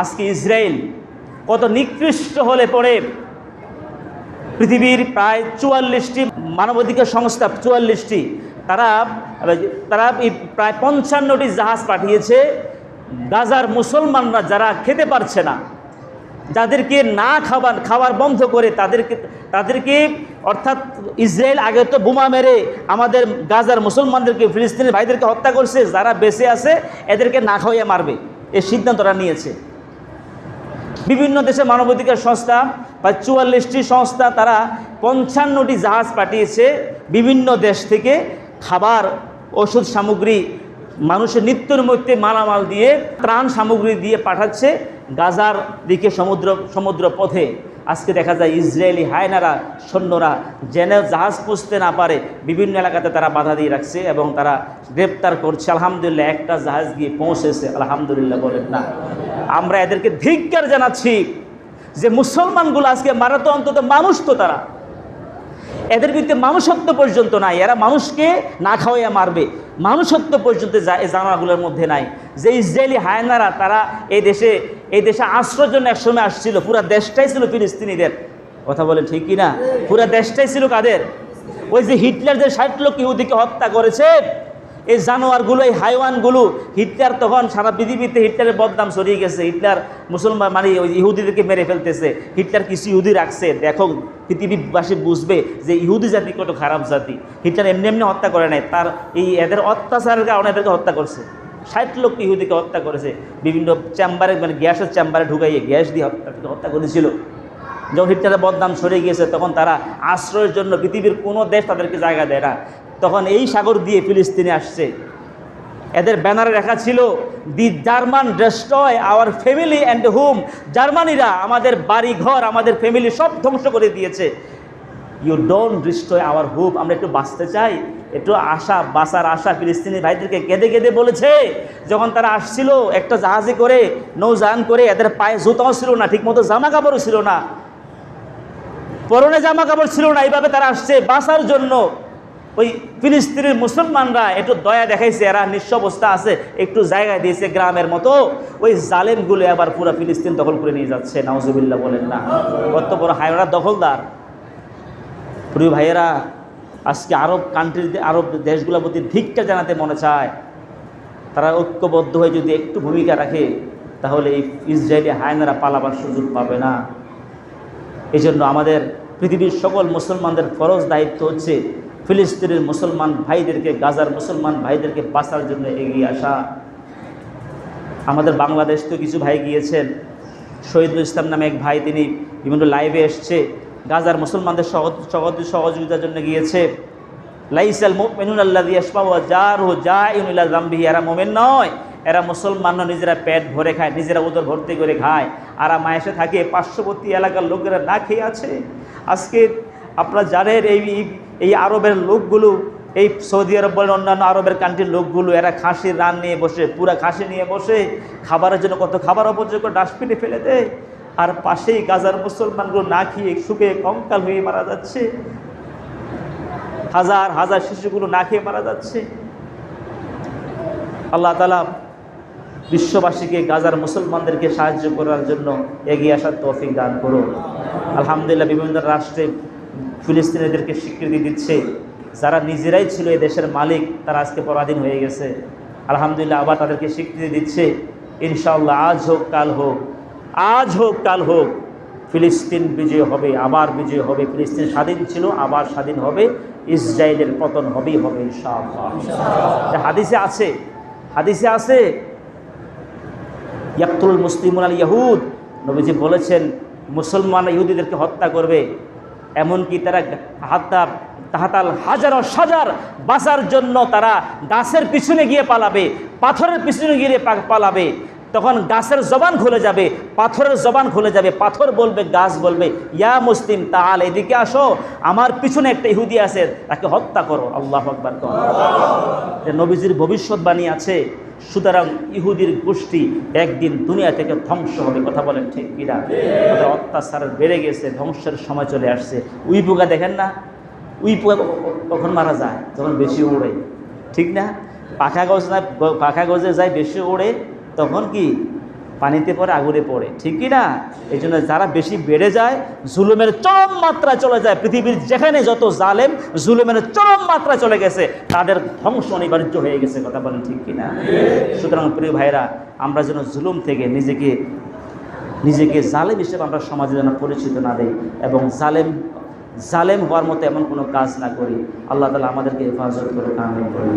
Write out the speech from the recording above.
আজকে ইসরায়েল কত নিকৃষ্ট হলে পড়ে পৃথিবীর প্রায় চুয়াল্লিশটি মানবাধিকার সংস্থা, চুয়াল্লিশটি, তারা তারা প্রায় পঞ্চান্নটি জাহাজ পাঠিয়েছে। গাজার মুসলমানরা যারা খেতে পারছে না, যাদেরকে না খাবার খাবার বন্ধ করে তাদেরকে তাদেরকে অর্থাৎ ইসরায়েল আগে তো বোমা মেরে আমাদের গাজার মুসলমানদেরকে ফিলিস্তিনের ভাইদেরকে হত্যা করছে, যারা বেঁচে আছে, এদেরকে না খাওয়াইয়া মারবে। এই সিদ্ধান্তটা নিয়েছে। বিভিন্ন দেশে মানবাধিকার সংস্থা বা চুয়াল্লিশটি সংস্থা তারা পঞ্চান্নটি জাহাজ পাঠিয়েছে বিভিন্ন দেশ থেকে খাবার ওষুধ সামগ্রী, মানুষের নিত্যর মধ্যে মালামাল দিয়ে ত্রাণ সামগ্রী দিয়ে পাঠাচ্ছে গাজার দিকে সমুদ্র সমুদ্র পথে আজকে দেখা যায় ইসরায়েলি হায়নারা, সৈন্যরা যেন জাহাজ পুষতে না পারে, বিভিন্ন এলাকাতে তারা বাধা দিয়ে রাখছে এবং তারা গ্রেপ্তার করছে। আলহামদুলিল্লাহ, একটা জাহাজ গিয়ে পৌঁছেছে। আলহামদুলিল্লাহ বলেন না। আমরা এদেরকে ধিক্কার জানাচ্ছি যে মুসলমানগুলো আজকে মারা অন্তত মানুষ তো তারা। এদের বিরুদ্ধে মানুষত্ব পর্যন্ত নাই। এরা মানুষকে না খাওয়াইয়া মারবে। মানুষত্ব পর্যন্ত জানাগুলোর মধ্যে নাই। যে ইসরায়েলি হায়নারা, তারা এই দেশে এই দেশে আশ্রয়ের জন্য একসময় আসছিল, পুরা দেশটাই ছিল ফিলিস্তিনিদের। কথা বলেন ঠিক না পুরা দেশটাই ছিল কাদের? ওই যে হিটলার যে ষাট লোক ইহুদিকে হত্যা করেছে, এই জানোয়ারগুলো, এই হাইওয়ানগুলো, হিটলার তখন সারা পৃথিবীতে হিটলারের বদনাম ছড়িয়ে গেছে। হিটলার মুসলমান মানে ওই ইহুদিদেরকে মেরে ফেলতেছে। হিটলার কিছু ইহুদি রাখছে। দেখো, পৃথিবীবাসী বুঝবে যে ইহুদি জাতি কত খারাপ জাতি। হিটলার এমনি এমনি হত্যা করে নাই। তার এই এদের অত্যাচারের কারণে এদেরকে হত্যা করছে। ষাট লোক ইহুদিকে হত্যা করেছে। বিভিন্ন চেম্বারে মানে গ্যাসের চেম্বারে ঢুকাইয়ে গ্যাস দিয়ে হত্যা করেছিল। যখন হিটলারের বদনাম সরে গিয়েছে, তখন তারা আশ্রয়ের জন্য পৃথিবীর কোনো দেশ তাদেরকে জায়গা দেয় না। তখন এই সাগর দিয়ে ফিলিস্তিনে আসছে। এদের ব্যানারে লেখা ছিল, the German destroy our family and home. জার্মানিরা আমাদের বাড়ি ঘর আমাদের ফ্যামিলি সব ধ্বংস করে দিয়েছে। You don't destroy our hope আমরা একটু বাঁচতে চাই। একটু আশা, বাঁচার আশা ফিলিস্তিনি ভাইদেরকে কেঁদে কেঁদে বলেছে। যখন তারা আসছিল, একটা জাহাজে করে নৌযান করে এদের পায়ে জুতাও ছিল না, ঠিকমতো জামা কাপড়ও ছিল না। পরনে জামা কাপড় ছিল না, এইভাবে তারা আসছে বাঁচার জন্য। ওই ফিলিস্তিনের মুসলমানরা একটু দয়া দেখাইছে, এরা নিঃস্ব অবস্থা আছে, একটু জায়গায় দিয়েছে গ্রামের মতো। ওই জালেমগুলো আবার পুরো ফিলিস্তিন দখল করে নিয়ে যাচ্ছে, নাউজুবিল্লাহ বলেন না। কত বড় হায়রা দখলদার। প্রিয় ভাইয়েরা আজকে আরব কান্ট্রিতে আরব দেশগুলোর প্রতি ধিক্কা জানাতে মনে চায়। তারা ঐক্যবদ্ধ হয়ে যদি একটু ভূমিকা রাখে, তাহলে এই ইসরায়েলি হায়নারা পালাবার সুযোগ পাবে না। এই জন্য আমাদের পৃথিবীর সকল মুসলমানদের ফরজ দায়িত্ব হচ্ছে ফিলিস্তিনের মুসলমান ভাইদেরকে, গাজার মুসলমান ভাইদেরকে বাঁচার জন্য এগিয়ে আসা। আমাদের বাংলাদেশ তো কিছু ভাই গিয়েছেন। শহীদুল ইসলাম নামে এক ভাই, তিনি বিভিন্ন লাইভে এসছে। গাজার মুসলমানদের সহযোগিতার জন্য গিয়েছে। লাইসাল মেনুন আল্লাহ দিয়াসপা যার হো যা ইউনিল্লা জাম্বি এরা মোমেন নয় এরা মুসলমান নয়, নিজেরা পেট ভরে খায় নিজেরা উদর ভর্তি করে খায়। আর মায়েসে থাকে পার্শ্ববর্তী এলাকার লোকেরা না খেয়ে আছে। আজকে আপনারা জানেন এই এই- আরবের লোকগুলো এই সৌদি আরব বলেন অন্যান্য আরবের কান্ট্রির লোকগুলো এরা খাসির রান নিয়ে বসে পুরা খাসি নিয়ে বসে খাবারের জন্য কত খাবার অপচয় করে ডাস্টবিনে ফেলে দেয়। আর পাশেই গাজার মুসলমানগুলো না খেয়ে শুকিয়ে কঙ্কাল হয়ে মারা যাচ্ছে। হাজার হাজার শিশুগুলো না খেয়ে মারা যাচ্ছে। আল্লাহ তালা বিশ্ববাসীকে, গাজার মুসলমানদেরকে সাহায্য করার জন্য এগিয়ে আসার তৌফিক দান করুন আলহামদুলিল্লাহ বিভিন্ন রাষ্ট্রে ফিলিস্তিনিদেরকে স্বীকৃতি দিচ্ছে। যারা নিজেরাই ছিল এই দেশের মালিক, তারা আজকে পরাধীন হয়ে গেছে। আলহামদুলিল্লাহ আবার তাদেরকে স্বীকৃতি দিচ্ছে। ইনশাআল্লাহ আজ হোক, কাল হোক আজ হোক, কাল হোক, ফিলিস্তিন বিজয় হবে, আবার বিজয় হবে, ফিলিস্তিন স্বাধীন ছিল, আবার স্বাধীন হবে, ইসরায়েলের পতন হবেই হবে হাদিসে আছে হাদিসে আছে ইয়াকুল মুসলিম আল ইয়াহুদ, নবীজি বলেছেন, মুসলমান ইহুদিদেরকে হত্যা করবে, এমনকি তারা হাত্তা তাহাতাল হাজার সাজার বাঁচার জন্য তারা গাছের পিছনে গিয়ে পালাবে, পাথরের পিছনে গিয়ে পালাবে। তখন গাছের জবান খুলে যাবে, পাথরের জবান খুলে যাবে, পাথর বলবে, গাছ বলবে, ইয়া মুসলিম তাল এদিকে আসো, আমার পিছনে একটা ইহুদি আছে, তাকে হত্যা করো। আল্লাহ আকবর নবীজির ভবিষ্যৎবাণী আছে, সুতরাং ইহুদির গোষ্ঠী একদিন দুনিয়া থেকে ধ্বংস হবে, কথা বলেন ঠিক কিনা অত্যাচার বেড়ে গেছে, ধ্বংসের সময় চলে আসছে। উই পোকা দেখেন না? উই পোকা কখন মারা যায়? যখন বেশি উড়ে ঠিক না? পাখা গজ না পাখা গজে যায়, বেশি ওড়ে তখন কি? পানিতে পড়ে, আগুনে পড়ে। ঠিক কি না? এই জন্য যারা বেশি বেড়ে যায়, জুলুমের চরম মাত্রা চলে যায়। পৃথিবীর যেখানে যত জালেম, জুলুমের চরম মাত্রা চলে গেছে, তাদের ধ্বংস অনিবার্য হয়ে গেছে, কথা বলেন ঠিক কি না? সুতরাং প্রিয় ভাইরা আমরা যেন জুলুম থেকে নিজেকে নিজেকে জালেম হিসেবে আমরা সমাজে যেন পরিচিত না দেই এবং জালেম জালেম হওয়ার মতো এমন কোনো কাজ না করি। আল্লাহ তালা আমাদেরকে হেফাজত করে কামিল করি